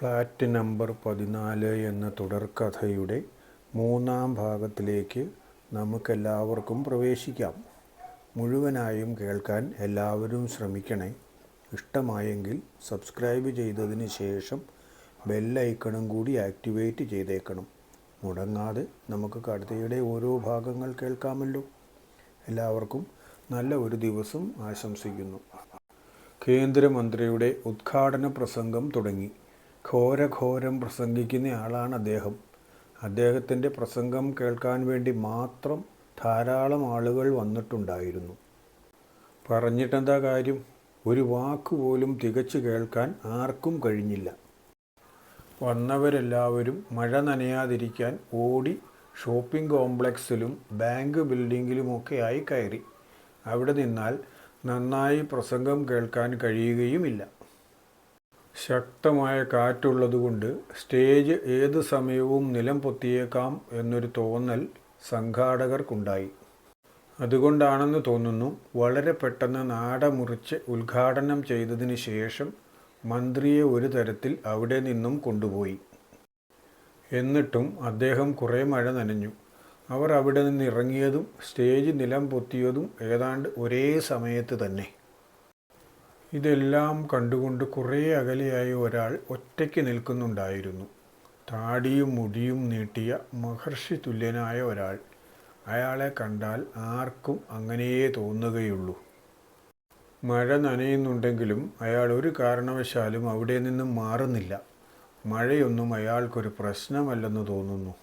Flat number പതിനാല് എന്ന തുടർക്കഥയുടെ മൂന്നാം ഭാഗത്തിലേക്ക് നമുക്കെല്ലാവർക്കും പ്രവേശിക്കാം. മുഴുവനായും കേൾക്കാൻ എല്ലാവരും ശ്രമിക്കണേ. ഇഷ്ടമായെങ്കിൽ സബ്സ്ക്രൈബ് ചെയ്തതിന് ശേഷം ബെല്ലൈക്കണും കൂടി ആക്ടിവേറ്റ് ചെയ്തേക്കണം. മുടങ്ങാതെ നമുക്ക് കഥയുടെ ഓരോ ഭാഗങ്ങൾ കേൾക്കാമല്ലോ. എല്ലാവർക്കും നല്ല ഒരു ദിവസം ആശംസിക്കുന്നു. കേന്ദ്രമന്ത്രിയുടെ ഉദ്ഘാടന പ്രസംഗം തുടങ്ങി. ഘോരഘോരം പ്രസംഗിക്കുന്ന ആളാണ് അദ്ദേഹം. അദ്ദേഹത്തിന്റെ പ്രസംഗം കേൾക്കാൻ വേണ്ടി മാത്രം ധാരാളം ആളുകൾ വന്നിട്ടുണ്ടായിരുന്നു. പറഞ്ഞിട്ടെന്താ കാര്യം? ഒരു വാക്കുപോലും തികച്ചു കേൾക്കാൻ ആർക്കും കഴിഞ്ഞില്ല. വന്നവരെല്ലാവരും മഴ നനയാതിരിക്കാൻ ഓടി ഷോപ്പിംഗ് കോംപ്ലക്സിലും ബാങ്ക് ബിൽഡിങ്ങിലുമൊക്കെയായി കയറി. അവിടെ നിന്നാൽ നന്നായി പ്രസംഗം കേൾക്കാൻ കഴിയുകയുമില്ല. ശക്തമായ കാറ്റുള്ളതുകൊണ്ട് സ്റ്റേജ് ഏത് സമയവും നിലം പൊത്തിയേക്കാം എന്നൊരു തോന്നൽ സംഘാടകർക്കുണ്ടായി. അതുകൊണ്ടാണെന്ന് തോന്നുന്നു വളരെ പെട്ടെന്ന് നാട മുറിച്ച് ഉദ്ഘാടനം ചെയ്തതിന് ശേഷം മന്ത്രിയെ ഒരു തരത്തിൽ അവിടെ നിന്നും കൊണ്ടുപോയി. എന്നിട്ടും അദ്ദേഹം കുറേ മഴ നനഞ്ഞു. അവർ അവിടെ നിന്ന് ഇറങ്ങിയതും സ്റ്റേജ് നിലം പൊത്തിയതും ഏതാണ്ട് ഒരേ സമയത്ത് തന്നെ. ഇതെല്ലാം കണ്ടുകൊണ്ട് കുറേ അകലെയായി ഒരാൾ ഒറ്റയ്ക്ക് നിൽക്കുന്നുണ്ടായിരുന്നു. താടിയും മുടിയും നീട്ടിയ മഹർഷി തുല്യനായ ഒരാൾ. അയാളെ കണ്ടാൽ ആർക്കും അങ്ങനെയേ തോന്നുകയുള്ളൂ. മഴ നനയുന്നുണ്ടെങ്കിലും അയാൾ ഒരു കാരണവശാലും അവിടെ നിന്നും മാറുന്നില്ല. മഴയൊന്നും അയാൾക്കൊരു പ്രശ്നമല്ലെന്ന് തോന്നുന്നു.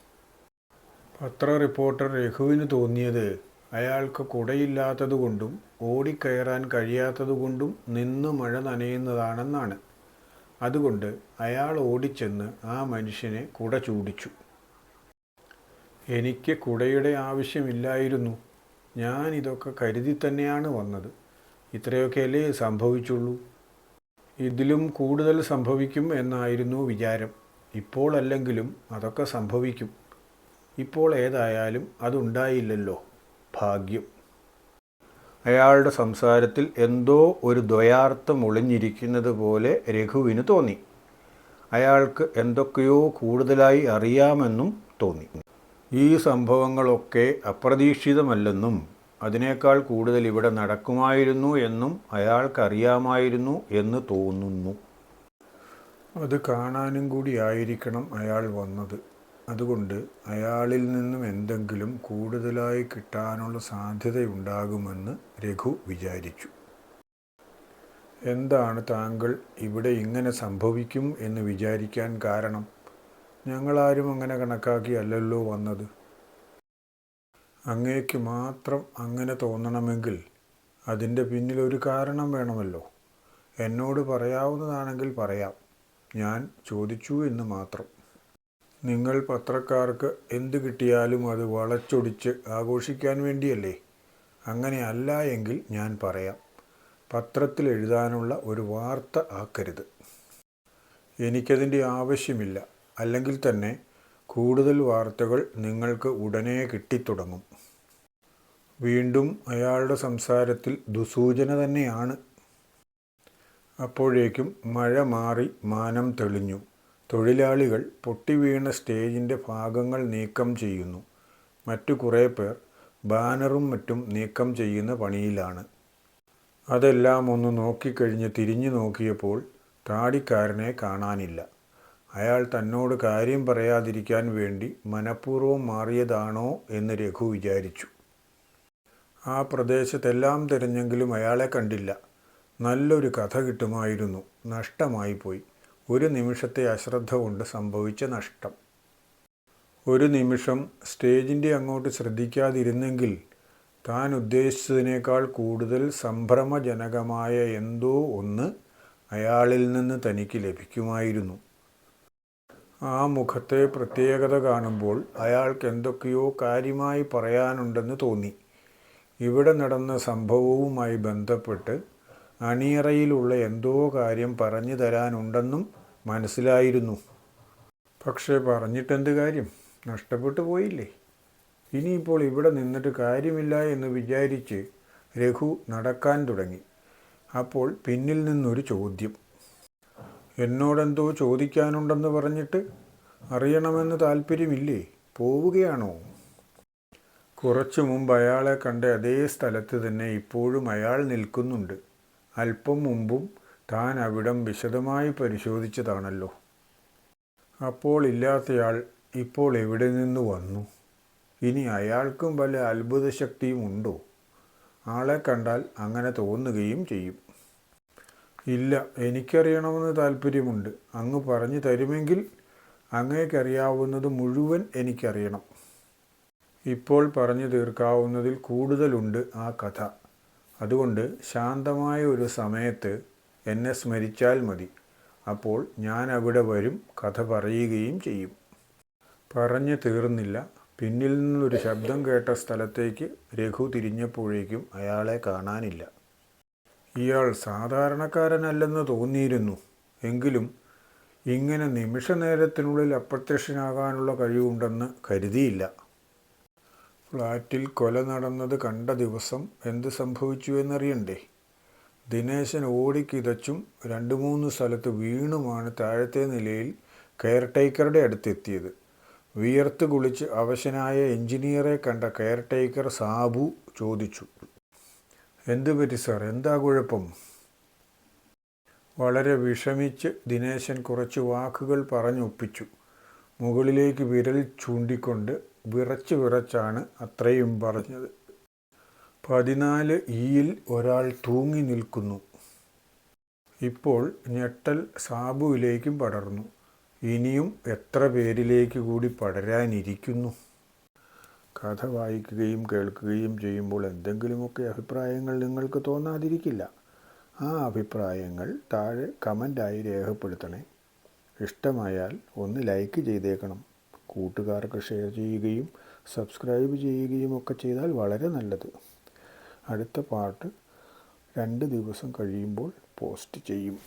പത്ര റിപ്പോർട്ടർ രഘുവിന് തോന്നിയത് അയാൾക്ക് കുടയില്ലാത്തതുകൊണ്ടും ഓടിക്കയറാൻ കഴിയാത്തതുകൊണ്ടും നിന്ന് മഴ നനയുന്നതാണെന്നാണ്. അതുകൊണ്ട് അയാൾ ഓടിച്ചെന്ന് ആ മനുഷ്യനെ കുട ചൂടിച്ചു. എനിക്ക് കുടയുടെ ആവശ്യമില്ലായിരുന്നു. ഞാൻ ഇതൊക്കെ കരുതി തന്നെയാണ് വന്നത്. ഇത്രയൊക്കെ ഇത്രയൊക്കെയല്ലേ സംഭവിച്ചുള്ളൂ. ഇതിലും കൂടുതൽ സംഭവിക്കും എന്നായിരുന്നു വിചാരം. ഇപ്പോൾ അല്ലെങ്കിലും അതൊക്കെ സംഭവിക്കും. ഇപ്പോൾ ഏതായാലും അതുണ്ടായില്ലല്ലോ. ഭാഗ്യം. അയാളുടെ സംസാരത്തിൽ എന്തോ ഒരു ദ്വയാർത്ഥം ഒളിഞ്ഞിരിക്കുന്നത് പോലെ രഘുവിന് തോന്നി. അയാൾക്ക് എന്തൊക്കെയോ കൂടുതലായി അറിയാമെന്നും തോന്നി. ഈ സംഭവങ്ങളൊക്കെ അപ്രതീക്ഷിതമല്ലെന്നും അതിനേക്കാൾ കൂടുതൽ ഇവിടെ നടക്കുമായിരുന്നു എന്നും അയാൾക്കറിയാമായിരുന്നു എന്ന് തോന്നുന്നു. അത് കാണാനും കൂടി ആയിരിക്കണം അയാൾ വന്നത്. അതുകൊണ്ട് അയാളിൽ നിന്നും എന്തെങ്കിലും കൂടുതലായി കിട്ടാനുള്ള സാധ്യതയുണ്ടാകുമെന്ന് രഘു വിചാരിച്ചു. എന്താണ് താങ്കൾ ഇവിടെ ഇങ്ങനെ സംഭവിക്കും എന്ന് വിചാരിക്കാൻ കാരണം? ഞങ്ങളാരും അങ്ങനെ കണക്കാക്കി അല്ലല്ലോ വന്നത്. അങ്ങേക്ക് മാത്രം അങ്ങനെ തോന്നണമെങ്കിൽ അതിന്റെ പിന്നിലൊരു കാരണം വേണമല്ലോ. എന്നോട് പറയാവുന്നതാണെങ്കിൽ പറയാം. ഞാൻ ചോദിച്ചു എന്ന് മാത്രം. നിങ്ങൾ പത്രക്കാർക്ക് എന്ത് കിട്ടിയാലും അത് വളച്ചൊടിച്ച് ആഘോഷിക്കാൻ വേണ്ടിയല്ലേ? അങ്ങനെ അല്ല എങ്കിൽ ഞാൻ പറയാം. പത്രത്തിൽ എഴുതാനുള്ള ഒരു വാർത്ത ആക്കരുത്. എനിക്കതിന്റെ ആവശ്യമില്ല. അല്ലെങ്കിൽ തന്നെ കൂടുതൽ വാർത്തകൾ നിങ്ങൾക്ക് ഉടനെ കിട്ടിത്തുടങ്ങും. വീണ്ടും അയാളുടെ സംസാരത്തിൽ ദുസൂചന തന്നെയാണ്. അപ്പോഴേക്കും മഴ മാറി മാനം തെളിഞ്ഞു. തൊഴിലാളികൾ പൊട്ടിവീണ സ്റ്റേജിന്റെ ഭാഗങ്ങൾ നീക്കം ചെയ്യുന്നു. മറ്റു കുറേ പേർ ബാനറും മറ്റും നീക്കം ചെയ്യുന്ന പണിയിലാണ്. അതെല്ലാം ഒന്ന് നോക്കിക്കഴിഞ്ഞ് തിരിഞ്ഞു നോക്കിയപ്പോൾ താടിക്കാരനെ കാണാനില്ല. അയാൾ തന്നോട് കാര്യം പറയാതിരിക്കാൻ വേണ്ടി മനഃപൂർവം മാറിയതാണോ എന്ന് രഘു വിചാരിച്ചു. ആ പ്രദേശത്തെല്ലാം തിരഞ്ഞെങ്കിലും അയാളെ കണ്ടില്ല. നല്ലൊരു കഥ കിട്ടുമായിരുന്നു. നഷ്ടമായിപ്പോയി. ഒരു നിമിഷത്തെ അശ്രദ്ധ കൊണ്ട് സംഭവിച്ച നഷ്ടം. ഒരു നിമിഷം സ്റ്റേജിന്റെ അങ്ങോട്ട് ശ്രദ്ധിക്കാതിരുന്നെങ്കിൽ താൻ ഉദ്ദേശിച്ചതിനേക്കാൾ കൂടുതൽ സംഭ്രമജനകമായ എന്തോ ഒന്ന് അയാളിൽ നിന്ന് തനിക്ക് ലഭിക്കുമായിരുന്നു. ആ മുഖത്തെ പ്രത്യേകത കാണുമ്പോൾ അയാൾക്ക് എന്തൊക്കെയോ കാര്യമായി പറയാനുണ്ടെന്ന് തോന്നി. ഇവിടെ നടന്ന സംഭവവുമായി ബന്ധപ്പെട്ട് അണിയറയിലുള്ള എന്തോ കാര്യം പറഞ്ഞു തരാനുണ്ടെന്നും മനസ്സിലായിരുന്നു. പക്ഷേ പറഞ്ഞിട്ടെന്ത് കാര്യം? നഷ്ടപ്പെട്ടു പോയില്ലേ? ഇനിയിപ്പോൾ ഇവിടെ നിന്നിട്ട് കാര്യമില്ല എന്ന് വിചാരിച്ച് രഘു നടക്കാൻ തുടങ്ങി. അപ്പോൾ പിന്നിൽ നിന്നൊരു ചോദ്യം. എന്നോടെന്തോ ചോദിക്കാനുണ്ടെന്ന് പറഞ്ഞിട്ട് അറിയണമെന്ന് താല്പര്യമില്ലേ? പോവുകയാണോ? കുറച്ചു മുമ്പ് അയാളെ കണ്ട അതേ സ്ഥലത്ത് തന്നെ ഇപ്പോഴും അയാൾ നിൽക്കുന്നുണ്ട്. അല്പം മുമ്പും താൻ അവിടം വിശദമായി പരിശോധിച്ചതാണല്ലോ. അപ്പോൾ ഇല്ലാത്തയാൾ ഇപ്പോൾ എവിടെ നിന്ന് വന്നു? ഇനി അയാൾക്കും വല്ല അത്ഭുത ശക്തിയും ഉണ്ടോ? ആളെ കണ്ടാൽ അങ്ങനെ തോന്നുകയും ചെയ്യും. ഇല്ല എനിക്കറിയണമെന്ന് താല്പര്യമുണ്ട് അങ്ങ് പറഞ്ഞു തരുമെങ്കിൽ അങ്ങേക്കറിയാവുന്നത് മുഴുവൻ എനിക്കറിയണം. ഇപ്പോൾ പറഞ്ഞു തീർക്കാവുന്നതിൽ കൂടുതലുണ്ട് ആ കഥ. അതുകൊണ്ട് ശാന്തമായ ഒരു സമയത്ത് എന്നെ സ്മരിച്ചാൽ മതി. അപ്പോൾ ഞാൻ അവിടെ വരും കഥ പറയുകയും ചെയ്യും. പറഞ്ഞു തീർന്നില്ല. പിന്നിൽ നിന്നൊരു ശബ്ദം കേട്ട സ്ഥലത്തേക്ക് രഘു തിരിഞ്ഞപ്പോഴേക്കും അയാളെ കാണാനില്ല. ഇയാൾ സാധാരണക്കാരനല്ലെന്ന് തോന്നിയിരുന്നു. എങ്കിലും ഇങ്ങനെ നിമിഷ നേരത്തിനുള്ളിൽ അപ്രത്യക്ഷനാകാനുള്ള കഴിവുണ്ടെന്ന് കരുതിയില്ല. ഫ്ലാറ്റിൽ കൊല നടന്നത് കണ്ട ദിവസം എന്ത് സംഭവിച്ചു എന്നറിയണ്ടേ ദിനേശൻ ഓടിക്കിതച്ചും രണ്ട് മൂന്ന് സ്ഥലത്ത് വീണുമാണ് താഴത്തെ നിലയിൽ കെയർടേക്കറുടെ അടുത്തെത്തിയത്. വിയർത്ത് കുളിച്ച് അവശനായ എഞ്ചിനീയറെ കണ്ട കെയർടേക്കർ സാബു ചോദിച്ചു എന്തു പറ്റി സാർ? എന്താ കുഴപ്പം? വളരെ വിഷമിച്ച് ദിനേശൻ കുറച്ച് വാക്കുകൾ പറഞ്ഞൊപ്പിച്ചു. മുകളിലേക്ക് വിരൽ ചൂണ്ടിക്കൊണ്ട് വിറച്ച് വിറച്ചാണ് അത്രയും പറഞ്ഞത്. പതിനാല് ഈയിൽ ഒരാൾ തൂങ്ങി നിൽക്കുന്നു. ഇപ്പോൾ ഞെട്ടൽ സാബുവിലേക്കും പടർന്നു. ഇനിയും എത്ര പേരിലേക്ക് കൂടി പടരാനിരിക്കുന്നു? കഥ വായിക്കുകയും കേൾക്കുകയും ചെയ്യുമ്പോൾ എന്തെങ്കിലുമൊക്കെ അഭിപ്രായങ്ങൾ നിങ്ങൾക്ക് തോന്നാതിരിക്കില്ല. ആ അഭിപ്രായങ്ങൾ താഴെ കമന്റായി രേഖപ്പെടുത്തണേ. ഇഷ്ടമായാൽ ഒന്ന് ലൈക്ക് ചെയ്തേക്കണം. കൂട്ടുകാർക്ക് ഷെയർ ചെയ്യുകയും സബ്സ്ക്രൈബ് ചെയ്യുകയും ഒക്കെ ചെയ്താൽ വളരെ നല്ലത്. അടുത്ത പാട്ട് രണ്ട് ദിവസം കഴിയുമ്പോൾ പോസ്റ്റ് ചെയ്യും.